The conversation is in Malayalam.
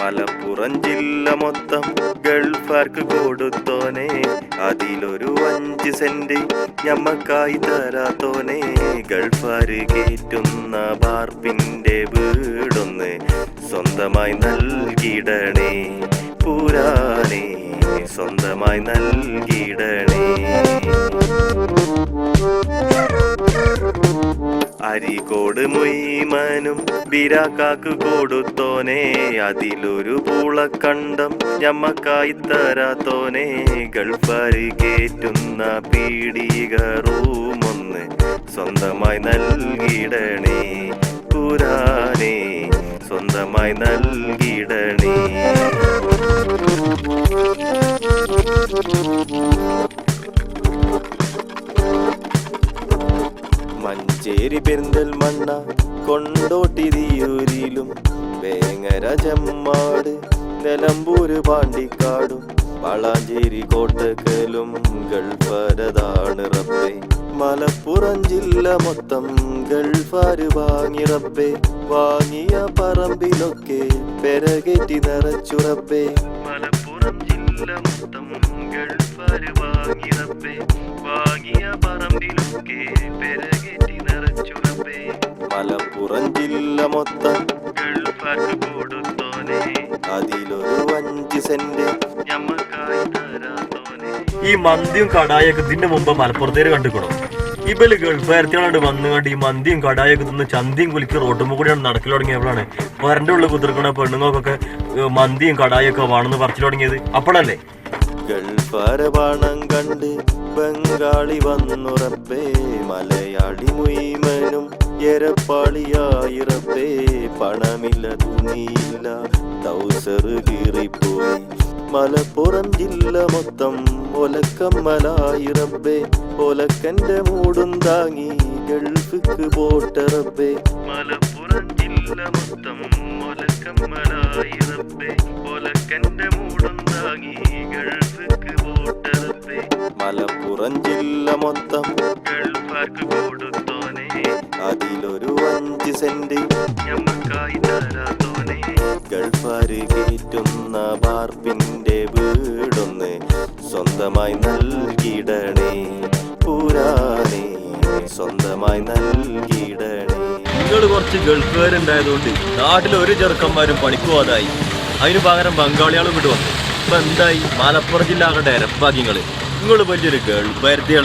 മലപ്പുറം ജില്ല മൊത്തം ഗൾഫാർക്ക് കൊടുത്തോനെ? അതിലൊരു അഞ്ച് സെന്റ് ഞമ്മക്കായി തരാത്തോനെ. ഗൾഫാര് കയറ്റുന്ന ബാർപ്പിന്റെ വീടൊന്ന് സ്വന്തമായി നൽകിയിടണേ പുരാനേ സ്വന്തമായി നൽകിയിടണേ അരികോട് മുയ്മനും ബിരാക്കാക്ക് കൊടുത്തോനെ. അതിലൊരു പൂളക്കണ്ടം ഞമ്മക്കായി തരാത്തോനെ. ഗൾഫാര് കേറ്റുന്ന പീഡിക റൂമൊന്ന് സ്വന്തമായി നൽകിടണേ. പുരാനേ സ്വന്തമായി നൽകിടണേ. മഞ്ചേരി പെരിന്തൽമണ്ണ കൊണ്ടോട്ടിരിയൂരിലും വേങ്ങര ചെമ്മാട് നിലമ്പൂര് പാണ്ടിക്കാടും വളാഞ്ചേരി കോട്ടക്കലും ഗൾഫരതാണ് റബ്ബേ. മലപ്പുറം ജില്ല മൊത്തം ഗൾഫാര് വാങ്ങി റബ്ബേ. വാങ്ങിയ പറമ്പിലൊക്കെ പെരകേറ്റി നിറച്ചുറപ്പേ മലപ്പുറം ജില്ല മൊത്തം ഗൾഫാര് വാങ്ങി റബ്ബേ. വാങ്ങിയ പറമ്പിലൊക്കെ പെരകേറ്റി നിറച്ചു മലപ്പുറം ജില്ല മൊത്തം ഗൾഫാർക്ക് കൊടുത്തോനെ. അതിലൊരു അഞ്ച് സെന്റ്. ഞമ്മക്കായി തരാത്തോനെ. ഈ മന്തിയും കടായൊക്കെ ഇതിന്റെ മുമ്പ് മലപ്പുറത്തേര് കണ്ടുക്കണോ? ഇവൽ വന്നു വന്നുകൊണ്ട് ഈ മന്തിയും കടായൊക്കെ തിന്ന് ചന്തിയും കുലിക്ക് റോട്ടുമ്പോ കൂടിയാണ് നടക്കൽ തുടങ്ങിയപ്പോഴാണ് വരന്റെ ഉള്ളിൽ കുതിർക്കണ പെണ്ണുങ്ങൾക്കൊക്കെ മന്തിയും കടായൊക്കെ വേണമെന്ന് പറച്ചിൽ തുടങ്ങിയത്. അപ്പോഴല്ലേ? ഗൾഫാര പണം കണ്ട് ബംഗാളി വന്നുറപ്പേ മലയാളി മുയ്മനും എരപ്പാളിയായിറപ്പേ പണമില്ല തുണിയില്ല തൗസറ് കീറിപ്പോയി. മലപ്പുറം ജില്ല മൊത്തം ഒലക്കമ്മലായി റബ്ബേ ഒലക്കന്റെ മൂടും താങ്ങി ഗൾഫിക്ക് പോട്ടറപ്പേ മലപ്പുറം ജില്ല മൊത്തം ഒലക്കമ്മലായി റബ്ബേ ഒലക്കന്റെ മലപ്പുറം ജില്ല മൊത്തം. ഗൾഫാർക്ക് കൊടുത്തോനെ. അതിലൊരു അഞ്ച് സെന്റ്. ഞമ്മക്കായി തരാത്തോനെ. ഗൾഫാര് കേറ്റുന്ന പാർപ്പിന്റെ വീടൊന്ന് സ്വന്തമായി നൽകിടണേ. പുരാനേ സ്വന്തമായി നൽകിടണേ. നിങ്ങൾ കുറച്ച് ഗൾഫുകാരുണ്ടായതുകൊണ്ട് നാട്ടിൽ ഒരു ചെറുക്കന്മാരും പണിക്കുവാതായി. അതിനു അതിന് പകരം ബംഗാളികളും വിട്ടു വന്നു. ഇപ്പൊ എന്തായി? മലപ്പുറം ജില്ല ആകട്ടെ എരപ്പാക്കിങ്ങൾ നിങ്ങൾ വലിയൊരു ഗൾഫാരത്തികൾ